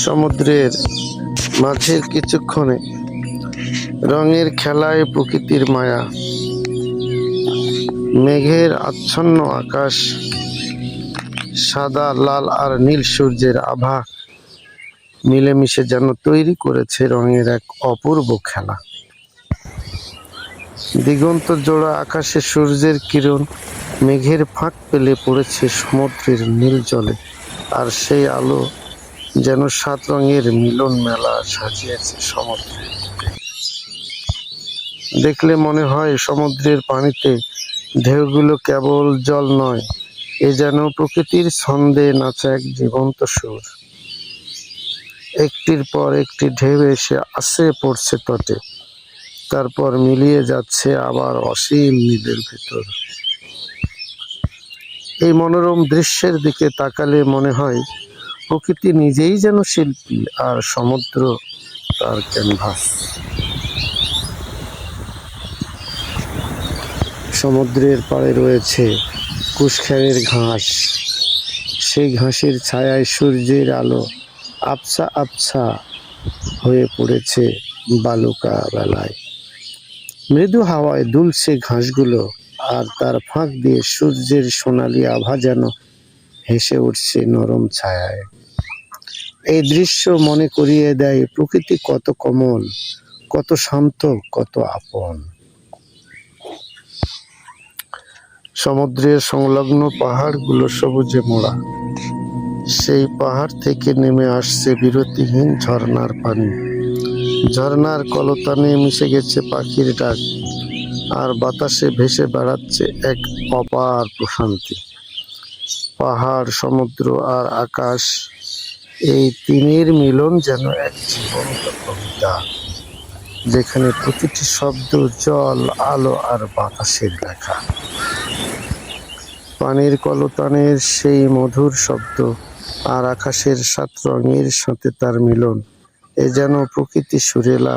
সমুদ্রের মাঝের কিছুক্ষণে রঙের খেলায় প্রকৃতির মায়া। মেঘের আচ্ছন্ন আকাশ, সাদা, লাল আর নীল সূর্যের আভা মিলেমিশে যেন তৈরি করেছে রঙের এক অপূর্ব খেলা। দিগন্ত জোড়া আকাশে সূর্যের কিরণ মেঘের ফাঁক পেলে পড়েছে সমুদ্রের নীল জলে, আর সেই আলো যেন সাত রঙের মিলন মেলা সাজিয়েছে সমুদ্রে। দেখলে মনে হয় সমুদ্রের পানিতে ঢেউগুলো কেবল জল নয়, এ যেন প্রকৃতির ছন্দে নাচা এক জীবন্ত সুর। একটির পর একটি ঢেউ এসে আশ্রে পড়ছে তটে, তারপর মিলিয়ে যাচ্ছে আবার অসীম নীলের ভেতর। এই মনোরম দৃশ্যের দিকে তাকালে মনে হয় প্রকৃতি নিজেই যেন শিল্পী আর সমুদ্র তার ক্যানভাস সমুদ্রের পাড়ে রয়েছে কুশখেরের ঘাস। সেই ঘাসের ছায়ায় সূর্যের আলো আবছা আবছা হয়ে পড়েছে বালুকা বেলায়। মৃদু হাওয়ায় দুলছে ঘাসগুলো আর তার ফাঁক দিয়ে সূর্যের সোনালি আভা যেন হেসে উঠছে নরম ছায়ায়। এই দৃশ্য মনে করিয়ে দেয়, প্রকৃতি কত কোমল, কত শান্ত, কত আপন। সমুদ্রের সংলগ্ন পাহাড়গুলো সবুজে মোড়া। সেই পাহাড় থেকে নেমে আসছে বিরতিহীন ঝর্ণার পানি। ঝর্ণার কলতানে মিশে গেছে পাখির ডাক, আর বাতাসে ভেসে বেড়াচ্ছে এক অপার প্রশান্তি। পাহাড়, সমুদ্র আর আকাশ এই তিনের মিলন যেন এক জীবন্ত কবিতা, যেখানে প্রতিটি শব্দ, জল, আলো আর বাতাসের লেখা। পানির কলতানের সেই মধুর শব্দ আর আকাশের সাত রঙের সাথে তার মিলন, এ যেন প্রকৃতি সুরেলা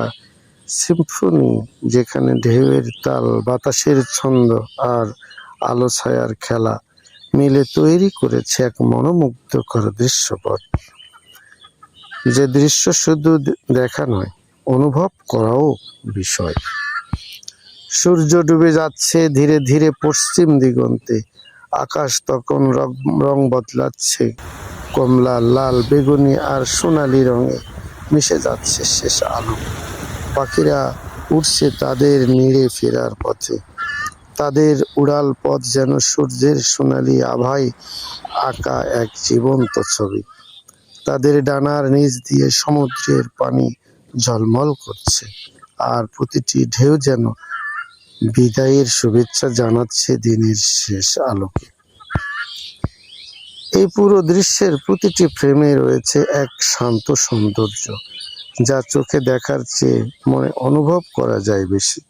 সিম্ফনি, যেখানে ঢেউয়ের তাল, বাতাসের ছন্দ আর আলো ছায়ার খেলা মিলে তৈরি করেছে এক মনোমুগ্ধকর দৃশ্যপট। যে দৃশ্য শুধু দেখা নয়, অনুভব করাও বিষয়। সূর্য ডুবে যাচ্ছে ধীরে ধীরে পশ্চিম দিগন্তে। আকাশ তখন রং- বদলাচ্ছে। কমলা, লাল, বেগুনি আর সোনালি রঙে মিশে যাচ্ছে শেষ আলো। পাখিরা উঠছে তাদের নিড়ে ফেরার পথে। তাদের উড়াল পথ যেন সূর্যের সোনালি আভায় আঁকা এক জীবন্ত ছবি। তাদের ডানার নিচ দিয়ে সমুদ্রের পানি ঝলমল করছে। আর প্রতিটি ঢেউ যেন বিদায়ের শুভেচ্ছা জানাচ্ছে দিনের শেষ আলোকে। এই পুরো দৃশ্যের প্রতিটি ফ্রেমে রয়েছে এক শান্ত সৌন্দর্য, যা চোখে দেখার চেয়ে মনে অনুভব করা যায় বেশি।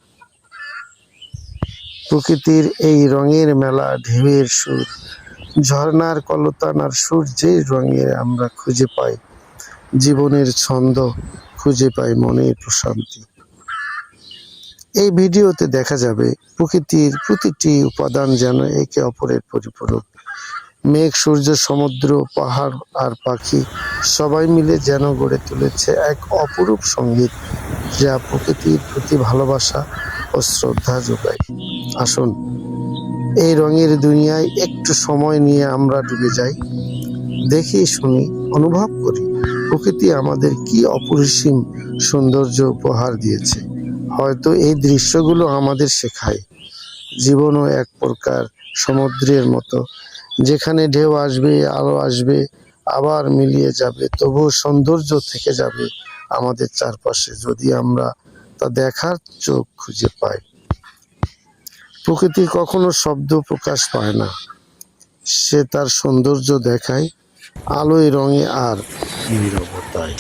প্রকৃতির এই রঙের মেলা ঢেউয়ের সুর ঝর্ণার কলতান আর সূর্যের রঙে আমরা খুঁজে পাই। জীবনের ছন্দ খুঁজে পাই মনের প্রশান্তি। এই ভিডিওতে দেখা যাবে প্রকৃতির প্রতিটি উপাদান যেন একে অপরের পরিপূরক। মেঘ, সূর্য, সমুদ্র, পাহাড় আর পাখি সবাই মিলে যেন গড়ে তুলেছে এক অপরূপ সংগীত যা প্রকৃতির প্রতি ভালোবাসা ও শ্রদ্ধা যোগায়। আসুন এই রঙের দুনিয়ায় একটু সময় নিয়ে আমরা ডুবে যাই। দেখি, শুনি, অনুভব করি। প্রকৃতি আমাদের কি অপরিসীম সৌন্দর্য উপহার দিয়েছে। হয়তো এই দৃশ্যগুলো আমাদের শেখায়। জীবনও এক প্রকার সমুদ্রের মতো। যেখানে ঢেউ আসবে, আলো আসবে, আবার মিলিয়ে যাবে, তবুও সৌন্দর্য থেকে যাবে আমাদের চারপাশে। যদি আমরা তা দেখার চোখ খুঁজে পাই। প্রকৃতি কখনো শব্দ প্রকাশ পায় না। সে তার সৌন্দর্য দেখায় আলোয় রঙে আর নীরবতায়।